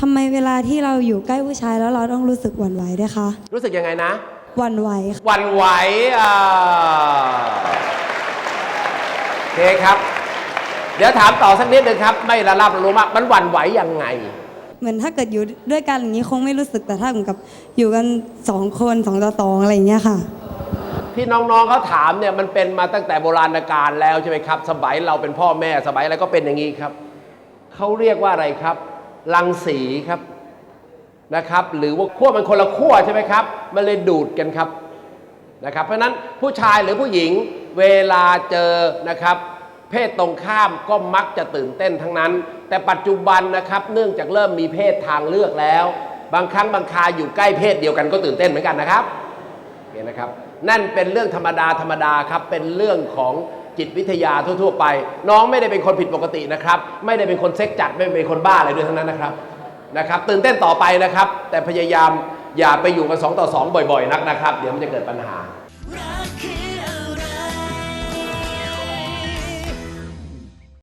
ทำไมเวลาที่เราอยู่ใกล้ผู้ชายแล้วเราต้องรู้สึกหวั่นไหวด้วยคะรู้สึกยังไงนะ หวั่นไหวค่ะหวันไหวอ่าโอเคครับ เดี๋ยวถามต่อสักนิดหนึ่งครับ ไม่ละลาบละรู้มากมันหวั่นไหวยังไง เหมือนถ้าเกิดอยู่ด้วยกันอย่างนี้คงไม่รู้สึกแต่ถ้าเหมือนกับอยู่กันสองคนสองต่อสองอะไรอย่างเงี้ยค่ะ ที่น้องๆเขาถามเนี่ยมันเป็นมาตั้งแต่โบราณกาลแล้วใช่ไหมครับ สมัยเราเป็นพ่อแม่สมัยอะไรก็เป็นอย่างนี้ครับเขาเรียกว่าอะไรครับ รังสีครับนะครับ หรือว่าขั้วมันคนละขั้วใช่ไหมครับ มันเลยดูดกันครับนะครับ เพราะนั้นผู้ชายหรือผู้หญิงเวลาเจอนะครับ เพศตรงข้ามก็มักจะตื่นเต้นทั้งนั้น แต่ปัจจุบันนะครับเนื่องจากเริ่มมีเพศทางเลือกแล้ว บางครั้งบางคาอยู่ใกล้เพศเดียวกันก็ตื่นเต้นเหมือนกันนะครับเห็นนะครับ นั่นเป็นเรื่องธรรมดาธรรมดาครับเป็นเรื่องของ จิตวิทยาทั่ว ๆ ไป น้องไม่ได้เป็นคนผิดปกตินะครับ ไม่ได้เป็นคนเซ็กจัดไม่เป็นคนบ้าอะไรด้วยทั้งนั้นนะครับนะครับ ตื่นเต้นต่อไปนะครับ แต่พยายามอย่าไปอยู่กันสองต่อสองบ่อย ๆ นักนะครับ เดี๋ยวมันจะเกิดปัญหา